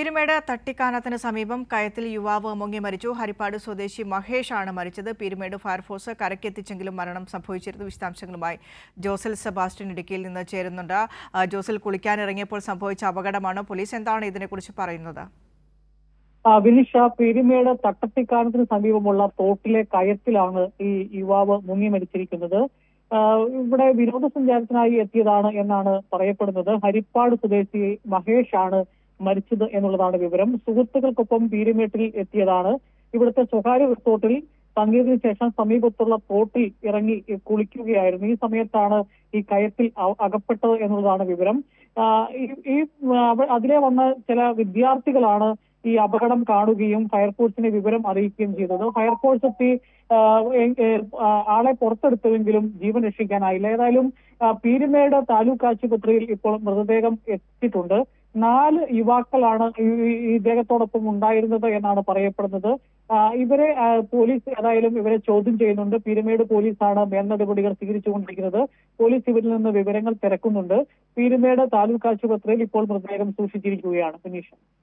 പീരുമേട് തട്ടിക്കാനത്തിന് സമീപം കയത്തിൽ യുവാവ് മുങ്ങി മരിച്ചു. ഹരിപ്പാട് സ്വദേശി മഹേഷ് ആണ് മരിച്ചത്. പീരുമേട് ഫയർഫോഴ്സ് കരക്കെത്തിച്ചെങ്കിലും മരണം സംഭവിച്ചിരുന്നു. വിശദാംശങ്ങളുമായി ജോസൽ സെബാസ്റ്റ്യൻ ഇടുക്കിയിൽ നിന്ന് ചേരുന്നുണ്ട്. ജോസൽ കുളിക്കാനിറങ്ങിയപ്പോൾ സംഭവിച്ച അപകടമാണ്? പോലീസ് എന്താണ് ഇതിനെക്കുറിച്ച് പറയുന്നത്? വിനിഷ പീരുമേട് തട്ടത്തിക്കാനത്തിന് സമീപമുള്ള തോട്ടിലെ കയത്തിലാണ് ഈ യുവാവ് മുങ്ങി മരിച്ചിരിക്കുന്നത്. ഇവിടെ വിനോദസഞ്ചാരത്തിനായി എത്തിയതാണ് എന്നാണ് പറയപ്പെടുന്നത്. ഹരിപ്പാട് സ്വദേശി മഹേഷ് ആണ് മരിച്ചത് എന്നുള്ളതാണ് വിവരം. സുഹൃത്തുക്കൾക്കൊപ്പം പീരുമേട്ടിൽ എത്തിയതാണ്. ഇവിടുത്തെ സ്വകാര്യ റിസോർട്ടിൽ തങ്ങിയതിനു ശേഷം സമീപത്തുള്ള തോട്ടിൽ ഇറങ്ങി കുളിക്കുകയായിരുന്നു. ഈ സമയത്താണ് ഈ കയത്തിൽ അകപ്പെട്ടത് എന്നുള്ളതാണ് വിവരം. ഈ- അതിലെ വന്ന ചില വിദ്യാർത്ഥികളാണ് ഈ അപകടം കാണുകയും ഫയർഫോഴ്സിനെ വിവരം അറിയിക്കുകയും ചെയ്തത്. ഫയർഫോഴ്സ് എത്തി ആളെ പുറത്തെടുത്തുവെങ്കിലും ജീവൻ രക്ഷിക്കാനായില്ല. ഏതായാലും പീരുമേട് താലൂക്ക് ആശുപത്രിയിൽ ഇപ്പോൾ മൃതദേഹം എത്തിയിട്ടുണ്ട്. നാല് യുവാക്കളാണ് ഇദ്ദേഹത്തോടൊപ്പം ഉണ്ടായിരുന്നത് എന്നാണ് പറയപ്പെടുന്നത്. ഇവരെ പോലീസ് ഏതായാലും ഇവരെ ചോദ്യം ചെയ്യുന്നുണ്ട്. പീരുമേട് പോലീസാണ് മേൽനടപടികൾ സ്വീകരിച്ചുകൊണ്ടിരിക്കുന്നത്. പോലീസ് ഇവരിൽ നിന്ന് വിവരങ്ങൾ തിരക്കുന്നുണ്ട്. പീരുമേട് താലൂക്ക് ആശുപത്രിയിൽ ഇപ്പോൾ മൃതദേഹം സൂക്ഷിച്ചിരിക്കുകയാണ്. സുനീഷ്.